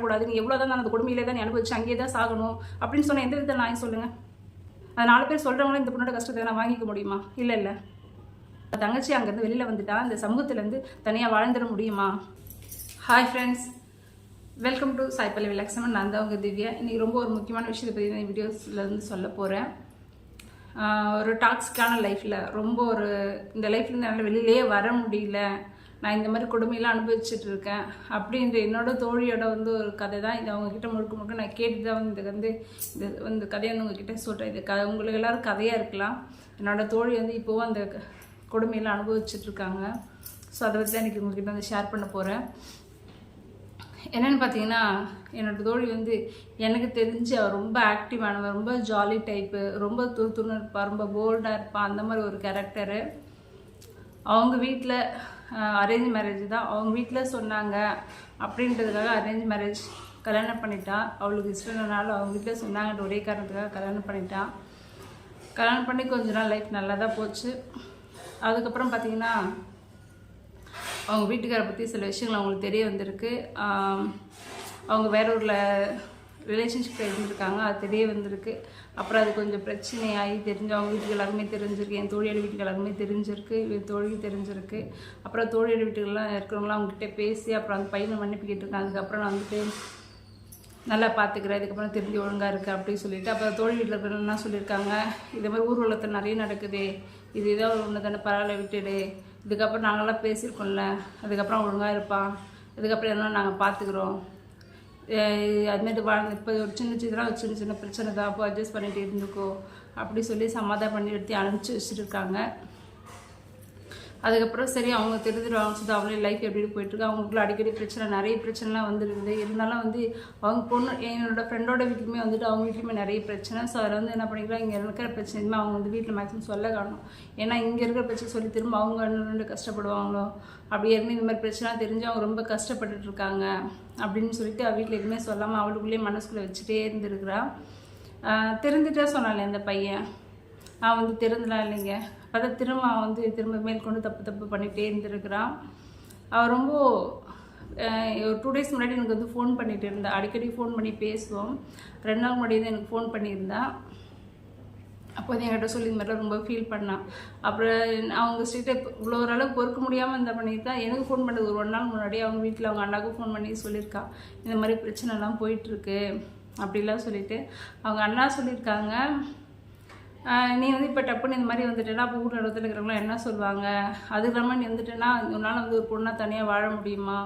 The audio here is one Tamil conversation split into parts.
வாழக்கூடாது நீ எவ்வளோ தான் அந்த கொடுமையிலே தான் நீ அனுபவிச்சு அங்கேயே தான் சாகணும் அப்படின்னு சொன்ன எந்த விதத்தில் நான் சொல்லுங்கள் அது நாலு பேர் சொல்கிறவங்களும் இந்த பொண்ணோட கஷ்டத்தை நான் வாங்கிக்க முடியுமா? இல்லை இல்லை. தங்கச்சி அங்கேருந்து வெளியில் வந்துட்டா இந்த சமூகத்துலேருந்து தனியாக வாழ்ந்துட முடியுமா? Hi friends welcome to Saipalli விலாக்ஸமன் நான் தான் உங்கள் திவ்யா. இன்றைக்கி ரொம்ப ஒரு முக்கியமான விஷயத்தை பற்றி நான் வீடியோஸில் இருந்து சொல்ல போகிறேன் ஒரு டாக்ஸிக்கான லைஃப்பில் ரொம்ப ஒரு இந்த லைஃப்லேருந்து என்னால் வெளியிலேயே வர முடியல. நான் இந்த மாதிரி கொடுமையெல்லாம் அனுபவிச்சுட்டு இருக்கேன் அப்படின்ற என்னோட தோழியோட வந்து ஒரு கதை தான் இது அவங்கக்கிட்ட முழுக்க முழுக்க நான் கேட்டு தான் வந்து இது வந்து இந்த இந்த கதையை வந்து உங்ககிட்ட சொல்கிறேன் இது க உங்களுக்கு எல்லோரும் கதையாக இருக்கலாம். என்னோட தோழி வந்து இப்போவும் அந்த க- கொடுமையெல்லாம் அனுபவிச்சுட்டு இருக்காங்க ஸோ அதை பற்றி தான் இன்றைக்கி உங்ககிட்ட வந்து ஷேர் பண்ண போகிறேன் என்னென்னு பார்த்தீங்கன்னா என்னோடய தோழி வந்து எனக்கு தெரிஞ்சு அவர் ரொம்ப ஆக்டிவானவர் ரொம்ப ஜாலி டைப்பு ரொம்ப துருத்துன்னு இருப்பாள் ரொம்ப போல்டாக இருப்பாள் அந்த மாதிரி ஒரு கேரக்டரு அவங்க வீட்டில் அரேஞ்ச் மேரேஜ் தான். அவங்க வீட்டில் சொன்னாங்க அப்படின்றதுக்காக அரேஞ்ச் மேரேஜ் கல்யாணம் பண்ணிட்டா. அவளுக்கு இஷ்டம் இல்லைனாலும் அவங்க வீட்டில் சொன்னாங்கன்ற ஒரே காரணத்துக்காக கல்யாணம் பண்ணிட்டா. கல்யாணம் பண்ணி கொஞ்ச நாள் லைஃப் நல்லா தான் போச்சு. அதுக்கப்புறம் பார்த்தீங்கன்னா அவங்க வீட்டுக்காரை பற்றி சில விஷயங்கள் அவங்களுக்கு தெரிய வந்திருக்கு. அவங்க வேற ஊரில் ரிலேஷன்ஷிப்பில் இருந்திருக்காங்க அது தெரிய வந்திருக்கு. அப்புறம் அது கொஞ்சம் பிரச்சனையாகி தெரிஞ்சவங்க வீட்டுக்கு எல்லாருமே தெரிஞ்சிருக்கு. என் தோழியோட வீட்டுக்கு எல்லாருமே தெரிஞ்சிருக்கு. தோழி தோழிக்கு தெரிஞ்சிருக்கு. அப்புறம் தோழியோட வீட்டுக்கெல்லாம் இருக்கிறவங்களாம் அவங்ககிட்ட பேசி அப்புறம் அந்த பையனை மன்னிப்பு கேட்டிருக்காங்க. அதுக்கப்புறம் நான் வந்துட்டு நல்லா பார்த்துக்கிறேன். இதுக்கப்புறம் தெரிஞ்சு ஒழுங்காக இருக்குது அப்படின்னு சொல்லிட்டு அப்புறம் தோழி வீட்டில் இருக்கிறவங்க என்ன சொல்லியிருக்காங்க? இது மாதிரி ஊர்வலத்தில் நிறைய நடக்குது. இது ஏதோ ஒன்று தானே பரவாயில்ல விட்டுடு. இதுக்கப்புறம் நாங்களாம் பேசியிருக்கோம்ல. அதுக்கப்புறம் ஒழுங்காக இருப்பான் அதுக்கப்புறம் என்ன நாங்கள் பார்த்துக்குறோம். அதுமாரி வா இப்போ ஒரு சின்ன சின்ன ஒரு சின்ன சின்ன பிரச்சனை தான். அப்போ அட்ஜஸ்ட் பண்ணிகிட்டு இருந்துக்கோ. அப்படி சொல்லி சமாதானம் பண்ணி எடுத்து அனுப்பிச்சி வச்சுருக்காங்க. அதுக்கப்புறம் சரி அவங்க தெரிஞ்சிருவாங்க சொல்லி அவங்களே லைஃப் எப்படி போயிட்டுருக்கு அவங்களுக்குள்ள அடிக்கடி பிரச்சனை நிறைய பிரச்சனைலாம் வந்துருக்குது. இருந்தாலும் வந்து அவங்க பொண்ணு என்னோட ஃப்ரெண்டோட வீட்டுக்குமே வந்துட்டு அவங்க வீட்லையுமே நிறைய பிரச்சனை. ஸோ அதில் வந்து என்ன பண்ணிக்கலாம் இங்கே இருக்கிற பிரச்சனை அவங்க வந்து வீட்டில் மேக்ஸிமம் சொல்ல காணும் ஏன்னா இங்கே இருக்கிற பிரச்சனை சொல்லி திரும்ப அவங்க ரெண்டு கஷ்டப்படுவாங்களோ? அப்படி இருந்து இந்த மாதிரி பிரச்சனை தெரிஞ்சு அவங்க ரொம்ப கஷ்டப்பட்டுட்டு இருக்காங்க. அப்படின்னு சொல்லிட்டு அவள் வீட்டில் எதுவுமே சொல்லாமல் அவளுக்குள்ளேயே மனசுக்குள்ளே வச்சுட்டே இருந்திருக்கிறா. தெரிஞ்சுட்டா சொன்னாலே அந்த பையன். அவன் வந்து திறந்துலாம் இல்லைங்க. பார்த்தா திரும்ப அவன் வந்து திரும்ப மேற்கொண்டு தப்பு தப்பு பண்ணிகிட்டே இருந்திருக்கிறான் அவன் ரொம்ப ஒரு டூ டேஸ் முன்னாடி எனக்கு வந்து ஃபோன் பண்ணிகிட்டு இருந்தா. அடிக்கடி ஃபோன் பண்ணி பேசுவோம். ரெண்டு நாள் முன்னாடி தான் எனக்கு ஃபோன் பண்ணியிருந்தான் அப்போ வந்து என்கிட்ட சொல்லி இந்த மாதிரிலாம் ரொம்ப ஃபீல் பண்ணான் அப்புறம் அவங்க ஸ்ட்ரீட்டை இவ்வளோ ஓரளவுக்கு பொறுக்க முடியாமல் இருந்த பண்ணி தான் எனக்கு ஃபோன் பண்ணது ஒரு ஒன் நாள் முன்னாடி அவங்க வீட்டில் அவங்க அண்ணாவுக்கு ஃபோன் பண்ணி சொல்லியிருக்கா. இந்த மாதிரி பிரச்சனைலாம் போயிட்டுருக்கு அப்படிலாம் சொல்லிவிட்டு அவங்க அண்ணா சொல்லியிருக்காங்க. நீ வந்து இப்போ டப்புன்னு இந்த மாதிரி வந்துட்டேன்னா அப்போ வீட்டு இடத்துல இருக்கிறவங்களாம் என்ன சொல்லுவாங்க? அது இல்லாமல் நீ வந்துட்டேன்னா உன்னால் வந்து ஒரு பொண்ணாக தனியாக வாழ முடியுமா?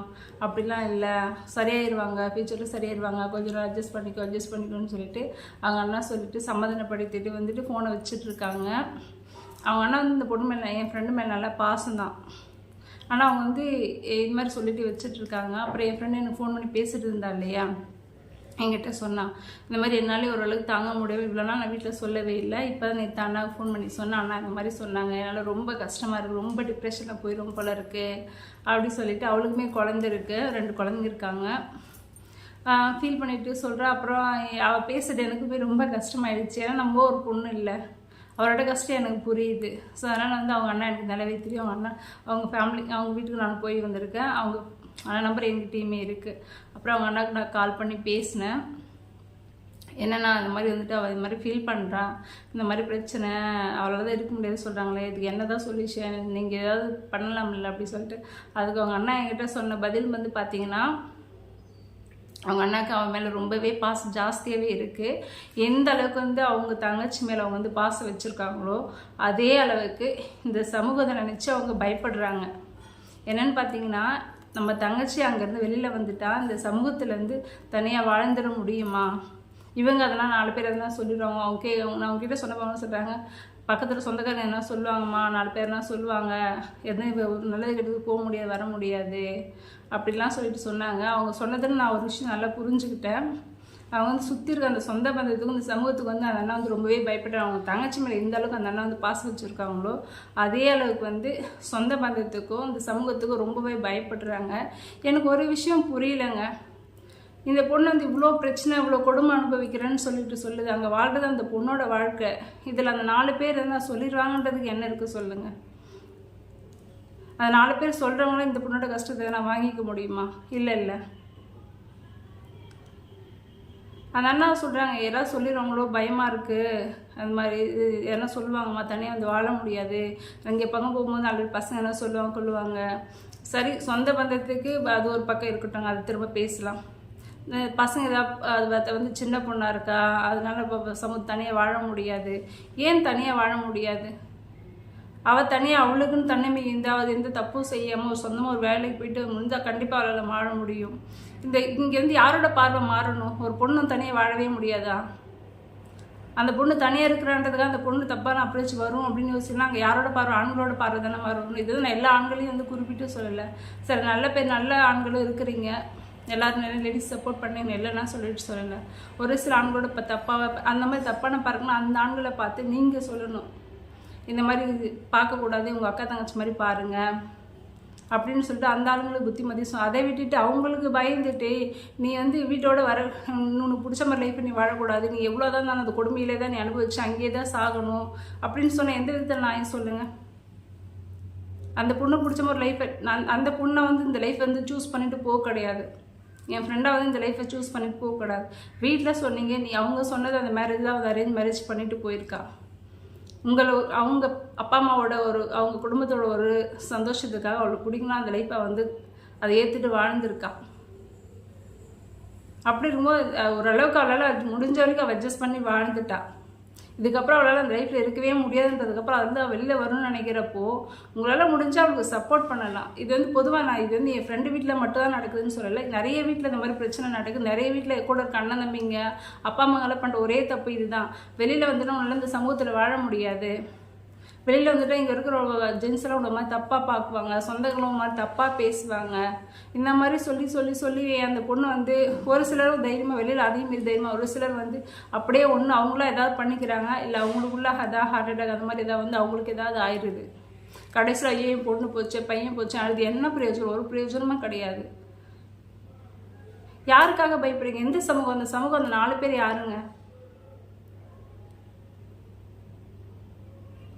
அப்படிலாம் இல்லை. சரியாயிருவாங்க. ஃபியூச்சரில் சரியாயிருவாங்க. கொஞ்சம் நாள் அட்ஜஸ்ட் பண்ணிக்கோ அட்ஜஸ்ட் பண்ணிக்கோன்னு சொல்லிட்டு அவங்க அண்ணா சொல்லிட்டு சமாதானப்படுத்திட்டு வந்துட்டு ஃபோனை வச்சுட்ருக்காங்க அவங்க அண்ணா வந்து இந்த பொண்ணு மேலே என் ஃப்ரெண்டு மேலே நல்லா பாசம்தான் ஆனால் அவங்க வந்து இது மாதிரி சொல்லிட்டு வச்சுட்ருக்காங்க அப்புறம் என் ஃப்ரெண்டு எனக்கு ஃபோன் பண்ணி பேசிட்டு இருந்தா இல்லையா? என்கிட்ட சொன்னான். இந்த மாதிரி என்னாலே ஓரளவுக்கு தாங்க முடியவே இவ்வளோலாம் நான் வீட்டில் சொல்லவே இல்லை. இப்போ தான் நேற்று அண்ணாவுக்கு ஃபோன் பண்ணி சொன்னேன் அண்ணா இந்த மாதிரி சொன்னாங்க. என்னால் ரொம்ப கஷ்டமாக இருக்குது ரொம்ப டிப்ரெஷனில் போயிடும் போல இருக்குது அப்படி சொல்லிட்டு அவளுக்குமே குழந்த இருக்குது ரெண்டு குழந்தைங்க இருக்காங்க. ஃபீல் பண்ணிட்டு சொல்கிறா அப்புறம் அவள் பேசுறது எனக்கு போய் ரொம்ப கஷ்டமாயிடுச்சு. ஏன்னா நம்ம ஒரு பொண்ணு இல்லை. அவரோட கஷ்டம் எனக்கு புரியுது. ஸோ அதனால் வந்து அவங்க அண்ணா எனக்கு நல்லாவே தெரியும். அவங்க அண்ணா அவங்க ஃபேமிலி அவங்க வீட்டுக்கு நான் போய் வந்திருக்கேன். அவங்க ஆனால் நம்பர் எங்கிட்டேயுமே இருக்குது அப்புறம் அவங்க அண்ணாக்கு நான் கால் பண்ணி பேசினேன். என்னண்ணா இந்த மாதிரி வந்துட்டு அவள் இது மாதிரி ஃபீல் பண்ணுறான் இந்த மாதிரி பிரச்சனை அவளால் தான் இருக்க முடியாது சொல்கிறாங்களே இதுக்கு என்ன தான் சொல்யூஷன் நீங்கள் ஏதாவது பண்ணலாம்ல அப்படி சொல்லிட்டு. அதுக்கு அவங்க அண்ணா என்கிட்ட சொன்ன பதில் வந்து பார்த்தீங்கன்னா அவங்க அண்ணாக்கு அவன் மேலே ரொம்பவே பாசம் ஜாஸ்தியாகவே இருக்குது எந்த அளவுக்கு வந்து அவங்க தங்கச்சி மேலே அவங்க வந்து பாசம் வச்சுருக்காங்களோ அதே அளவுக்கு இந்த சமூகத்தை நினச்சி அவங்க பயப்படுறாங்க. என்னன்னு பார்த்தீங்கன்னா நம்ம தங்கச்சி அங்கேருந்து வெளியில் வந்துட்டா இந்த சமூகத்துலேருந்து தனியாக வாழ்ந்துட முடியுமா? இவங்க அதெல்லாம் நாலு பேர் எதனா சொல்லிடுவாங்க. அவங்க கே நான் அவங்க சொன்ன சொன்னவங்க சொல்கிறாங்க பக்கத்தில் சொந்தக்காரங்க என்ன சொல்லுவாங்கம்மா? நாலு பேர்னா சொல்லுவாங்க. எதுவும் இப்ப நல்லது கெட்டதுக்கு போக முடியாது வர முடியாது. அப்படிலாம் சொல்லிட்டு சொன்னாங்க. அவங்க சொன்னதுன்னு நான் ஒரு விஷயம் நல்லா புரிஞ்சுக்கிட்டேன். அவங்க வந்து சுற்றி இருக்க அந்த சொந்த பந்தத்துக்கும் இந்த சமூகத்துக்கு வந்து அந்த அண்ணா வந்து ரொம்பவே பயப்படுறாங்க அவங்க தங்கச்சி மேலே எந்த அளவுக்கு அந்த அண்ணா வந்து பாசம் வச்சுருக்காங்களோ அதே அளவுக்கு வந்து சொந்த பந்தத்துக்கும் இந்த சமூகத்துக்கும் ரொம்பவே பயப்படுறாங்க. எனக்கு ஒரு விஷயம் புரியலைங்க. இந்த பொண்ணு வந்து இவ்வளோ பிரச்சனை இவ்வளோ கொடுமை அனுபவிக்கிறேன்னு சொல்லிட்டு சொல்லுது. அங்கே வாழ்றது அந்த பொண்ணோட வாழ்க்கை. இதில் அந்த நாலு பேர் இருந்தால் சொல்லிடுவாங்கன்றதுக்கு என்ன இருக்குது சொல்லுங்கள் அந்த நாலு பேர் சொல்கிறவங்களும் இந்த பொண்ணோட கஷ்டத்தை நான் வாங்கிக்க முடியுமா? இல்லை இல்லை. அந்த அண்ணா சொல்கிறாங்க யாராவது சொல்லிடுவாங்களோ பயமாக இருக்குது அது மாதிரி இது யாரெல்லாம் சொல்லுவாங்கம்மா தனியாக வந்து வாழ முடியாது. அங்கே பக்கம் போகும்போது நாலு பசங்க என்ன சொல்லுவாங்க கொள்ளுவாங்க சரி சொந்த பந்தத்துக்கு அது ஒரு பக்கம் இருக்கட்டும் அது திரும்ப பேசலாம். இந்த பசங்க ஏதாவது அது வந்து- வந்து சின்ன பொண்ணாக இருக்கா? அதனால இப்போ சமூக தனியாக வாழ முடியாது. ஏன் தனியாக வாழ முடியாது? அவள் தனியாக அவளுக்குன்னு தன்னம்பிக்கை இருந்தால் அது எந்த தப்பும் செய்யாமல் ஒரு சொந்தமாக ஒரு வேலைக்கு போயிட்டு முடிஞ்சால் கண்டிப்பாக அவளால் வாழ முடியும். இந்த இங்கேருந்து யாரோட பார்வை மாறணும்? ஒரு பொண்ணு தனியாக வாழவே முடியாதா? அந்த பொண்ணு தனியாக இருக்கிறான்றதுக்காக அந்த பொண்ணு தப்பான அப்ரோச் வரும் அப்படின்னு யோசிச்சுன்னா அங்கே யாரோட பார்வை ஆண்களோட பார்வை தானே வரும் இது நான் எல்லா ஆண்களையும் வந்து குறிப்பிட்டு சொல்லலை. சரி நல்ல பேர் நல்ல ஆண்களும் இருக்கிறீங்க. எல்லாரும் நிறைய லேடிஸ் சப்போர்ட் பண்ணி இல்லைன்னா சொல்லிட்டு சொல்லலை. ஒரு சில ஆண்களோட இப்போ தப்பாக அந்த மாதிரி தப்பான பார்க்கணும் அந்த ஆண்களை பார்த்து நீங்கள் சொல்லணும். இந்த மாதிரி பார்க்கக்கூடாது உங்கள் அக்கா தங்கச்சி மாதிரி பாருங்கள் அப்படின்னு சொல்லிட்டு அந்த ஆளுங்களுக்கு புத்திமதி சொ அதை விட்டுட்டு அவங்களுக்கு பயந்துட்டு நீ வந்து வீட்டோட வர உனக்கு பிடிச்ச மாதிரி லைஃப் நீ வாழக்கூடாது. நீ எவ்வளோ தான் நான் அந்த கொடுமையிலே தான் நீ அனுபவிச்சு அங்கேயே தான் சாகணும் அப்படின்னு சொன்ன எந்த விதத்தில் நான் சொல்லுங்கள் அந்த பொண்ணு பிடிச்ச மாதிரி லைஃப்பை நான் அந்த பொண்ணை வந்து இந்த லைஃப் வந்து சூஸ் பண்ணிட்டு போக கிடையாது. என் ஃப்ரெண்டாக வந்து இந்த லைஃப்பை சூஸ் பண்ணிட்டு போகக்கூடாது வீட்டில் சொன்னீங்க நீ அவங்க சொன்னது அந்த மேரேஜ் தான் அரேஞ்ச் மேரேஜ் பண்ணிட்டு போயிருக்கா. உங்களை அவங்க அப்பா அம்மாவோட ஒரு அவங்க குடும்பத்தோட ஒரு சந்தோஷத்துக்காக அவளுக்கு பிடிக்கணும் அந்த லைஃப்பை வந்து அதை ஏற்றுட்டு வாழ்ந்திருக்கா. அப்படி இருக்கும்போது ஓரளவுக்கு அவளால் அது முடிஞ்ச வரைக்கும் அவள் அட்ஜஸ்ட் பண்ணி வாழ்ந்துட்டா. இதுக்கப்புறம் அவளால் அந்த லைஃப்பில் இருக்கவே முடியாதுன்றதுக்கப்புறம் அது வந்து அவள் வெளியில் வரும்னு நினைக்கிறப்போ உங்களால் முடிஞ்சால் அவளுக்கு சப்போர்ட் பண்ணலாம். இது வந்து பொதுவாக நான் இது வந்து என் ஃப்ரெண்டு வீட்டில் மட்டும் தான் நடக்குதுன்னு சொல்லலை. நிறைய வீட்டில் இந்த மாதிரி பிரச்சனை நடக்குது. நிறைய வீட்டில் கூட இருக்க அண்ணன் தம்பிங்க அப்பா அம்மாங்களாம் பண்ணுற ஒரே தப்பு இதுதான். வெளியில் வந்துட்டு உங்களால் இந்த சமூகத்தில் வாழ முடியாது. வெளியில் வந்துட்டு இங்கே இருக்கிற ஜென்ஸ்லாம் உங்களை மாதிரி தப்பாக பார்க்குவாங்க. சொந்தங்களும் மாதிரி தப்பாக பேசுவாங்க. இந்த மாதிரி சொல்லி சொல்லி சொல்லி அந்த பொண்ணு வந்து ஒரு சிலர் தைரியமாக வெளியில் அதையும் மீறி தைரியமாக ஒரு சிலர் வந்து அப்படியே ஒன்று அவங்களும் ஏதாவது பண்ணிக்கிறாங்க. இல்லை அவங்களுக்குள்ள அதான் ஹார்ட் அட்டாக் அந்த மாதிரி ஏதாவது வந்து அவங்களுக்கு ஏதாவது ஆயிடுது கடைசியில் ஐயோ என் பொண்ணு போச்சு பையன் போச்சு அது என்ன பிரயோஜனம்? ஒரு பிரயோஜனமும் கிடையாது. யாருக்காக பயப்படுறீங்க? எந்த சமூகம்? அந்த சமூகம் அந்த நாலு பேர் யாருங்க?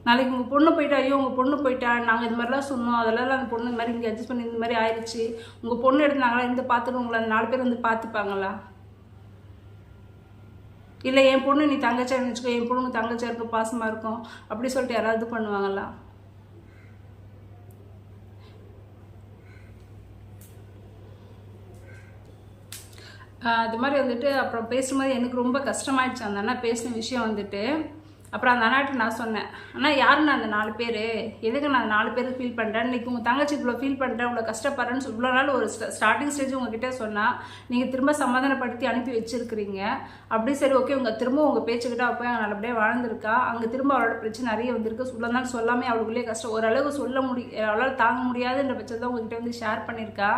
நாளைக்கு உங்கள் பொண்ணு போயிட்டா ஐயோ உங்கள் பொண்ணு போயிட்டா நாங்கள் இது மாதிரிலாம் சொன்னோம். அதெல்லாம் அந்த பொண்ணு இந்த மாதிரி இங்கே அட்ஜஸ்ட் பண்ணி இந்த மாதிரி ஆயிடுச்சு உங்கள் பொண்ணு எடுத்து நாங்களாம் இருந்து பார்த்துட்டு உங்களை அந்த நாலு பேர் வந்து பார்த்துப்பாங்களா? இல்லை என் பொண்ணு நீ தங்கச்சியாக நினச்சிக்கோ என் பொண்ணு தங்கச்சியாக இருக்கும் பாசமாக இருக்கும். அப்படி சொல்லிட்டு யாராவது இது பண்ணுவாங்களா? அது மாதிரி வந்துட்டு அப்புறம் பேசும்போது எனக்கு ரொம்ப கஷ்டமாயிடுச்சு. அந்த அண்ணா பேசின விஷயம் வந்துட்டு அப்புறம் அந்த அண்ணாட்ட நான் சொன்னேன் அண்ணா யாருண்ணா அந்த நாலு பேர்? எதுக்கு நான் அந்த நாலு பேர் ஃபீல் பண்ணுறேன் இன்றைக்கி உங்கள் தங்கச்சி இவ்வளோ ஃபீல் பண்ணுறேன் இவ்வளோ கஷ்டப்படுறேன்னு இவ்வளோ நாள் ஒரு ஸ்டார்டிங் ஸ்டேஜ் உங்ககிட்ட சொன்னால் நீங்கள் திரும்ப சமாதானப்படுத்தி அனுப்பி வச்சுருக்கிறீங்க. அப்படி சரி ஓகே உங்கள் திரும்ப உங்கள் பேச்சுக்கிட்ட அப்போ போய் நல்லபடியாக வாழ்ந்திருக்கா? அங்கே திரும்ப அவளோட பிரச்சனை நிறைய வந்திருக்கு. இவ்வளோ நாள் சொல்லாமே அவளுக்குள்ளே கஷ்டம். ஓரளவு சொல்ல முடி அவளால் தாங்க முடியாதுன்ற பட்சத்தை உங்ககிட்ட வந்து ஷேர் பண்ணியிருக்கா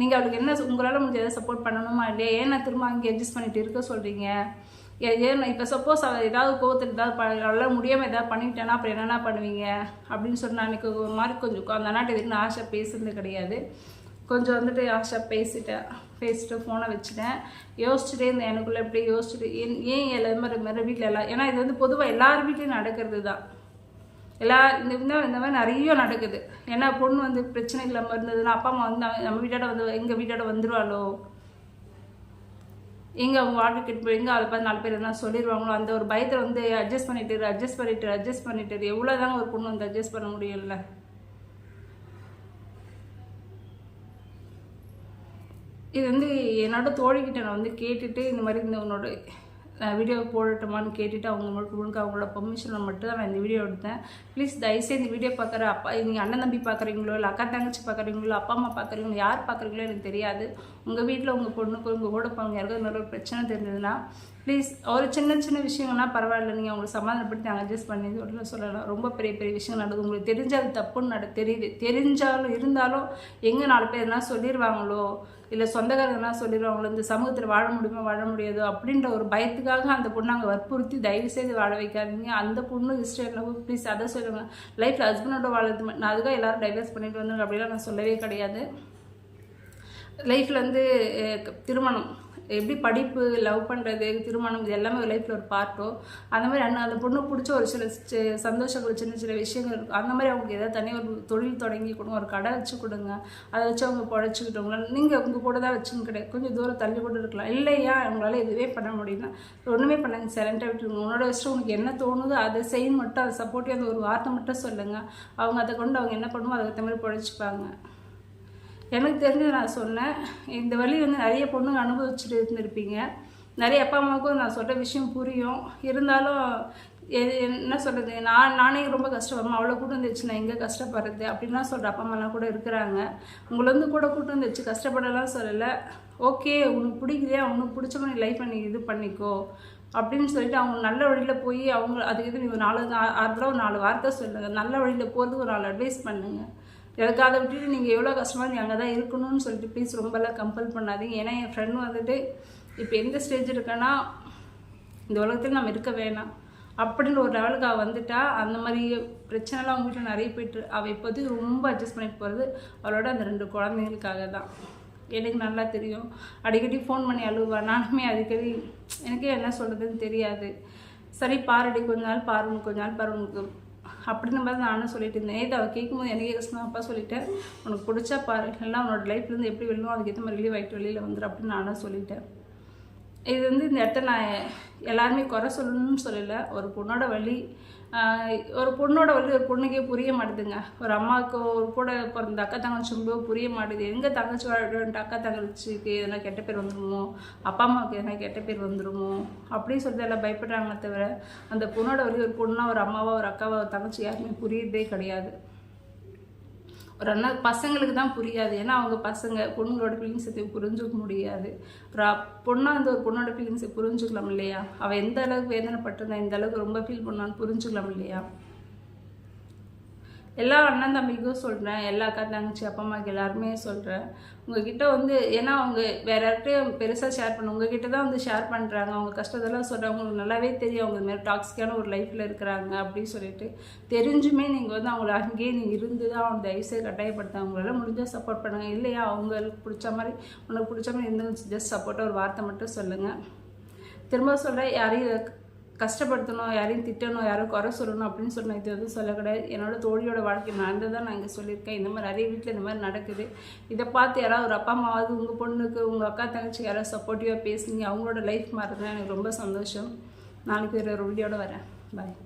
நீங்கள் அவளுக்கு என்ன உங்களால் முடிஞ்ச எதாவது சப்போர்ட் பண்ணணுமா? இல்லையா? ஏன் நான் திரும்ப அங்கே அட்ஜஸ்ட் பண்ணிட்டு இருக்க சொல்கிறீங்க ஏன் இப்போ சப்போஸ் அவள் ஏதாவது கோவத்தில் ஏதாவது ப முடியாமல் ஏதாவது பண்ணிட்டேன்னா அப்புறம் என்னென்ன பண்ணுவீங்க? அப்படின்னு சொல்லி நான் எனக்கு ஒரு மாதிரி கொஞ்சம் அந்த நாட்டு எதுக்குன்னு நான் ஆசை பேசுறது கிடையாது. கொஞ்சம் வந்துட்டு ஆஷா பேசிட்டேன் பேசிட்டு ஃபோனை வச்சுட்டேன். யோசிச்சுட்டே இருந்தேன் எனக்குள்ளே எப்படி யோசிச்சுட்டு ஏன் ஏன் எல்லா மாதிரி மாதிரி வீட்டில் எல்லாம் ஏன்னா இது வந்து பொதுவாக எல்லார் வீட்லேயும் நடக்கிறது தான். எல்லா இந்த இந்த மாதிரி நிறைய நடக்குது. ஏன்னா பொண்ணு வந்து பிரச்சனை இல்லாமல் இருந்ததுன்னா அப்பா அம்மா வந்து நம்ம வீட்டோட வந்து எங்கள் வீட்டோட வந்துருவாளோ? எங்கே அவங்க வாழ்க்கை கிட்ட எங்கே அதை பார்த்து நாலு பேர் என்ன சொல்லிடுவாங்களோ அந்த ஒரு பயத்தை வந்து அட்ஜஸ்ட் பண்ணிட்டு அட்ஜஸ்ட் பண்ணிட்டு அட்ஜஸ்ட் பண்ணிட்டு எவ்வளோ தாங்க ஒரு பொண்ணு வந்து அட்ஜஸ்ட் பண்ண முடியல இது வந்து என்னோட தோழிக்கிட்ட நான் வந்து கேட்டுட்டு இந்த மாதிரி இந்த உன்னோட வீடியோ போடட்டுமான்னு கேட்டுட்டு அவங்க முழுக்க முழுக்க அவங்களோட பெர்மிஷனில் மட்டும் தான் நான் இந்த வீடியோ எடுத்தேன். ப்ளீஸ் தயவுசெய்து இந்த வீடியோ பார்க்குற அப்பா நீங்கள் அண்ணன் தம்பி பார்க்குறீங்களோ இல்லை அக்கா தங்கச்சி பார்க்குறீங்களோ அப்பா அம்மா பார்க்குறீங்களோ யார் பார்க்குறீங்களோ எனக்கு தெரியாது. உங்கள் வீட்டில் உங்கள் பொண்ணுக்கு உங்கள் கூட போங்க யாருக்கும் நல்ல ஒரு பிரச்சனை தெரிஞ்சதுன்னா ப்ளீஸ் ஒரு சின்ன சின்ன விஷயங்கள்னா பரவாயில்ல. நீங்கள் அவங்களை சமாதானப்படுத்தி நாங்கள் அட்ஜஸ்ட் பண்ணி சொல்ல சொல்லலாம் ரொம்ப பெரிய பெரிய விஷயங்கள் நடக்குது. உங்களுக்கு தெரிஞ்சால் அது தப்புன்னு நட தெரியுது. தெரிஞ்சாலும் இருந்தாலும் எங்கே நாலு பேர் என்ன சொல்லிடுவாங்களோ இல்லை சொந்தக்காரங்க சொல்லிடுவாங்களோ இந்த சமூகத்தில் வாழ முடியுமா வாழ முடியாதோ அப்படின்ற ஒரு பயத்துக்காக அந்த பொண்ணை அங்கே வற்புறுத்தி தயவு செய்து வாழ வைக்காதீங்க. அந்த பொண்ணு ஹிஸ்டரியில் ப்ளீஸ் அதை சொல்லுங்க. லைஃப்பில் ஹஸ்பண்டோட வாழறது நான் அதுக்காக எல்லாரும் டைவர்ஸ் பண்ணிட்டு வந்துருங்க அப்படிலாம் நான் சொல்லவே கிடையாது. லைஃப்பில் வந்து திருமணம். எப்படி படிப்பு லவ் பண்ணுறது திருமணம் இது எல்லாமே ஒரு லைஃப்பில் ஒரு பார்ட்டோ அந்த மாதிரி அண்ணன் அந்த பொண்ணுக்கு பிடிச்ச ஒரு சில சந்தோஷங்கள் சின்ன சின்ன விஷயங்கள் இருக்கும். அந்த மாதிரி அவங்களுக்கு ஏதாவது தனியாக ஒரு தொழில் தொடங்கி கொடுங்க. ஒரு கடை வச்சு கொடுங்க. அதை வச்சு அவங்க பொழைச்சிக்கிட்டவங்கள நீங்கள் உங்கள் கூட தான் வச்சுன்னு கிடையாது கொஞ்சம் தூரம் தள்ளி கூட இருக்கலாம். இல்லையா? அவங்களால எதுவே பண்ண முடியும்னா ஒன்றுமே பண்ணாங்க சைலண்டாக விட்டுருங்க. உன்னோட வச்சுட்டு உனக்கு என்ன தோணுதோ அதை செய்யணும் மட்டும் அதை சப்போர்ட்டிவ் அந்த ஒரு வார்த்தை மட்டும் சொல்லுங்கள் அவங்க அதை கொண்டு அவங்க என்ன பண்ணுமோ அதுக்கு மாதிரி பழச்சிப்பாங்க. எனக்கு தெரிஞ்சதை நான் சொன்னேன். இந்த வழி வந்து நிறைய பொண்ணுங்க அனுபவிச்சுட்டு இருந்திருப்பீங்க நிறைய அப்பா அம்மாவுக்கும் நான் சொல்கிற விஷயம் புரியும். இருந்தாலும் எது என்ன சொல்கிறது நான் நானே ரொம்ப கஷ்டப்படுறேன் அவ்வளோ கூட்டம் வந்துச்சு நான் எங்கே கஷ்டப்படுறது? அப்படின்லாம் சொல்கிற அப்பா அம்மாலாம் கூட இருக்கிறாங்க. உங்களை வந்து கூட கூட்டம் வந்துச்சு கஷ்டப்படலாம் சொல்லலை. ஓகே உனக்கு பிடிக்கலையா? உனக்கு பிடிச்ச மாதிரி லைஃப் நீ இது பண்ணிக்கோ. அப்படின்னு சொல்லிட்டு அவங்க நல்ல வழியில் போய் அவங்க அதுக்கு இது நீங்கள் நாலு ஆறு தடவை ஒரு நாலு வார்த்தை சொல்லுங்கள் நல்ல வழியில் போகிறதுக்கு ஒரு நாலு அட்வைஸ் பண்ணுங்கள் எனக்கு அதை விட்டுட்டு நீங்கள் எவ்வளோ கஷ்டமாக நீ அங்கே தான் இருக்கணும்னு சொல்லிட்டு ப்ளீஸ் ரொம்பலாம் கம்பல் பண்ணாதீங்க. ஏன்னா என் ஃப்ரெண்ட் வந்துட்டு இப்போ எந்த ஸ்டேஜ் இருக்கேன்னா இந்த உலகத்தில் நம்ம இருக்க வேணாம். அப்படின்னு ஒரு லெவலுக்கு அவள் வந்துட்டா அந்த மாதிரி பிரச்சனைலாம் அவங்க வீட்டில் நிறைய போயிட்டு அவள் இப்போதைக்கு ரொம்ப அட்ஜஸ்ட் பண்ணிட்டு போகிறது அவளோட அந்த ரெண்டு குழந்தைங்களுக்காக தான் எனக்கு நல்லா தெரியும். அடிக்கடி ஃபோன் பண்ணி அழுவா. நானுமே அடிக்கடி எனக்கே என்ன சொல்கிறதுன்னு தெரியாது. சரி பாருடி கொஞ்ச நாள் பாரு கொஞ்ச நாள் பாரு உனக்கு அப்படின்னு மாதிரி நானும் சொல்லிட்டு இருந்தேன். நேற்று அவள் கேட்கும்போது எனக்கே கஷ்டம் அப்பா சொல்லிட்டேன் உனக்கு பிடிச்சா பாரு. இல்லைன்னா உன்னோட லைஃப்லேருந்து எப்படி வெளியும் அதுக்கேற்ற மாதிரி ரிலீவ் ஆகிட்டு வெளியில் வந்துடும் அப்படின்னு நானும் சொல்லிட்டேன். இது வந்து இந்த இடத்த நான் எல்லாருமே குறை சொல்லணும்னு சொல்லலை. ஒரு பொண்ணோட வழி ஒரு பொண்ணோட வழி ஒரு பொண்ணுக்கே புரிய மாட்டுதுங்க. ஒரு அம்மாவுக்கு ஒரு கூட பிறந்த அக்கா தங்கச்சி ரொம்ப புரிய மாட்டுது. எங்கே தங்கச்சி வாழ்ந்துட்டு அக்கா தங்கச்சிக்கு எதனா கெட்ட பேர் வந்துடுமோ அப்பா அம்மாவுக்கு எதனா கெட்ட பேர் வந்துடுமோ அப்படின்னு சொல்லிட்டு எல்லாம் பயப்படுறாங்களே தவிர அந்த பொண்ணோட வழி ஒரு பொண்ணாக ஒரு அம்மாவா ஒரு அக்காவா ஒரு தங்கச்சி யாருமே புரியுறதே கிடையாது. ஒரு அண்ணா பசங்களுக்கு தான் புரியாது. ஏன்னா அவங்க பசங்க பொண்ணுங்களோட ஃபீலிங்ஸை புரிஞ்சுக்க முடியாது. ஒரு பொண்ணாக பொண்ணா வந்து ஒரு பொண்ணோட ஃபீலிங்ஸை புரிஞ்சுக்கலாம் இல்லையா? அவள் எந்த அளவுக்கு வேதனைப்பட்டிருந்தா இந்த அளவுக்கு ரொம்ப ஃபீல் பண்ணான்னு புரிஞ்சுக்கலாம் இல்லையா? எல்லா அண்ணன் தம்பிக்கும் சொல்கிறேன் எல்லா அக்கா தங்கச்சி அப்பா அம்மாவுக்கு எல்லாருமே சொல்கிறேன் உங்ககிட்ட வந்து ஏன்னா அவங்க வேற யார்கிட்டயும் பெருசாக ஷேர் பண்ண உங்ககிட்ட தான் வந்து ஷேர் பண்ணுறாங்க அவங்க கஷ்டத்தெல்லாம் சொல்கிறாங்க உங்களுக்கு நல்லாவே தெரியும். அவங்க மாதிரி டாக்ஸிக்கான ஒரு லைஃப்பில் இருக்கிறாங்க அப்படின்னு சொல்லிட்டு. தெரிஞ்சுமே நீங்கள் வந்து அவங்கள அங்கேயே நீங்கள் இருந்து தான் அவங்க தயவுசே கட்டாயப்படுத்த அவங்களால முடிஞ்சால் சப்போர்ட் பண்ணுங்கள் இல்லையா? அவங்களுக்கு பிடிச்ச மாதிரி உனக்கு பிடிச்ச மாதிரி இருந்தாலும் ஜஸ்ட் சப்போர்ட்டாக ஒரு வார்த்தை மட்டும் சொல்லுங்கள் திரும்ப சொல்கிறேன் யாரையும் கஷ்டப்படுத்தணும் யாரையும் திட்டணும் யாரும் குறை சொல்லணும் அப்படின்னு சொன்ன இது வந்து சொல்ல கிடையாது. என்னோடய தோழியோட வாழ்க்கை நடந்ததான் நான் இங்கே சொல்லியிருக்கேன். இந்த மாதிரி நிறைய வீட்டில் இந்த மாதிரி நடக்குது. இதை பார்த்து யாராவது ஒரு அப்பா அம்மாவது உங்கள் பொண்ணுக்கு உங்கள் அக்கா தங்கச்சி யாராவது சப்போர்ட்டிவாக பேசுனீங்க அவங்களோட லைஃப் மாறுதுன்னா எனக்கு ரொம்ப சந்தோஷம். நாளைக்கு ஒரு வீடியோட வரேன். பாய்